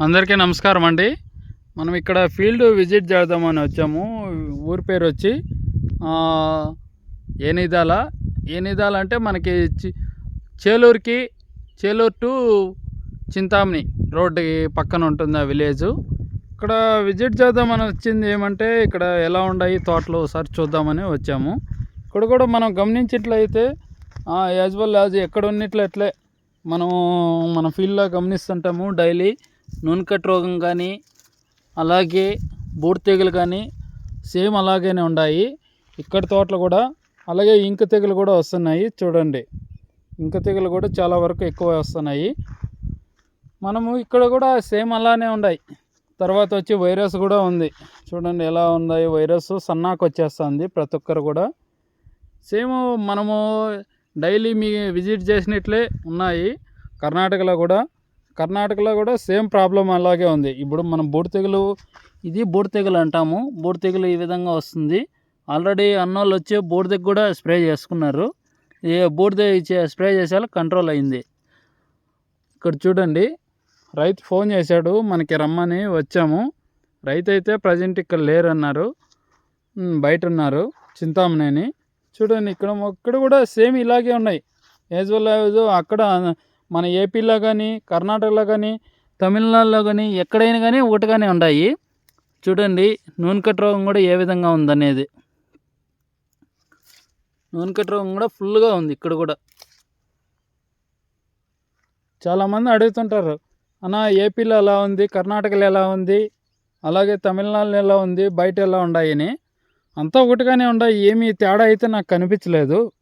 అందరికీ నమస్కారం అండి. మనం ఇక్కడ ఫీల్డ్ విజిట్ చేద్దామని వచ్చాము. ఊరి పేరు వచ్చి ఏనిదాల. ఏనిదాల అంటే మనకి చి- చేలూరుకి చేలూరు టు చింతామణి రోడ్డుకి పక్కన ఉంటుంది ఆ విలేజ్. ఇక్కడ విజిట్ చేద్దామని వచ్చింది ఏమంటే ఇక్కడ ఎలా ఉన్నాయి తోటలు ఒకసారి చూద్దామని వచ్చాము. ఇక్కడ కూడా మనం గమనించినట్లయితే యాజ్ వెల్ యాజ్ ఎక్కడ ఉన్నట్లే మనం మన ఫీల్డ్లో గమనిస్తుంటాము డైలీ. నూనెకట్ రోగం కానీ అలాగే బూడి తెగులు కానీ సేమ్ అలాగనే ఉన్నాయి ఇక్కడ తోటలు కూడా అలాగే ఇంక తెగులు కూడా వస్తున్నాయి. చూడండి. ఇంక తెగులు కూడా చాలా వరకు ఎక్కువ వస్తున్నాయి. మనము ఇక్కడ కూడా సేమ్ అలానే ఉన్నాయి తర్వాత వచ్చి వైరస్ కూడా ఉంది. చూడండి ఎలా ఉన్నాయి వైరస్ సన్నాకు వచ్చేస్తుంది ప్రతి ఒక్కరు కూడా. సేమ్ మనము డైలీ మీ విజిట్ చేసినట్లే ఉన్నాయి. కర్ణాటకలో కూడా కర్ణాటకలో కూడా సేమ్ ప్రాబ్లం అలాగే ఉంది. ఇప్పుడు మనం బూడి తెగులు ఇది బూడి తెగులు అంటాము. బూడి తెగులు ఈ విధంగా వస్తుంది. ఆల్రెడీ అన్నోళ్ళు వచ్చి బూడిదకి కూడా స్ప్రే చేసుకున్నారు. ఏ బూడిద స్ప్రే చేసేలా కంట్రోల్ అయింది. ఇక్కడ చూడండి రైతు ఫోన్ చేశాడు మనకి రమ్మని వచ్చాము. రైతు అయితే ప్రజెంట్ ఇక్కడ లేరన్నారు. బయట ఉన్నారు చింతామణిని చూడండి ఇక్కడ ఇక్కడ కూడా సేమ్ ఇలాగే ఉన్నాయి. యాజ్ వెల్ యాజ్ అక్కడ మన ఏపీలో కానీ కర్ణాటకలో కానీ తమిళనాడులో కానీ ఎక్కడైనా కానీ ఒకటిగానే ఉన్నాయి. చూడండి నూనె కట్ రోగం కూడా ఏ విధంగా ఉందనేది. నూనె కట్ రోగం కూడా ఫుల్గా ఉంది ఇక్కడ కూడా. చాలామంది అడుగుతుంటారు అన్న ఏపీలో ఎలా ఉంది? కర్ణాటకలో ఎలా ఉంది? అలాగే తమిళనాడులో ఎలా ఉంది? బయట ఎలా ఉన్నాయని అంతా ఒకటిగానే ఉన్నాయి. ఏమీ తేడా అయితే నాకు కనిపించలేదు.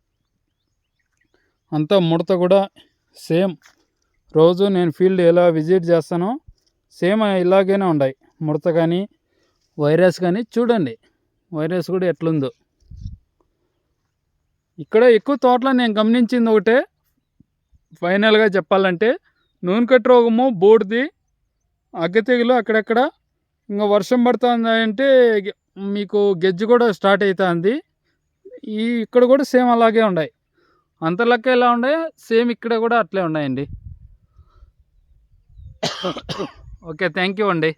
అంతా ముడత కూడా సేమ్. రోజు నేను ఫీల్డ్ ఎలా విజిట్ చేస్తానో సేమ్ ఇలాగనే ఉన్నాయి ముడత కానీ వైరస్ కానీ చూడండి. వైరస్ కూడా ఎట్లుందో. ఇక్కడ ఎక్కువ తోటలో నేను గమనించింది ఒకటే. ఫైనల్గా చెప్పాలంటే నూనె కట్ రోగము బూడిది అగ్గి తెగులు అక్కడక్కడ. ఇంకా వర్షం పడుతుంది అంటే గె- మీకు గెజ్జు కూడా స్టార్ట్ అవుతుంది ఈ ఇక్కడ కూడా సేమ్ అలాగే ఉన్నాయి అంత లెక్క ఎలా ఉన్నాయో సేమ్ ఇక్కడ కూడా అట్లే ఉన్నాయండి. ఓకే థ్యాంక్ యూ అండి.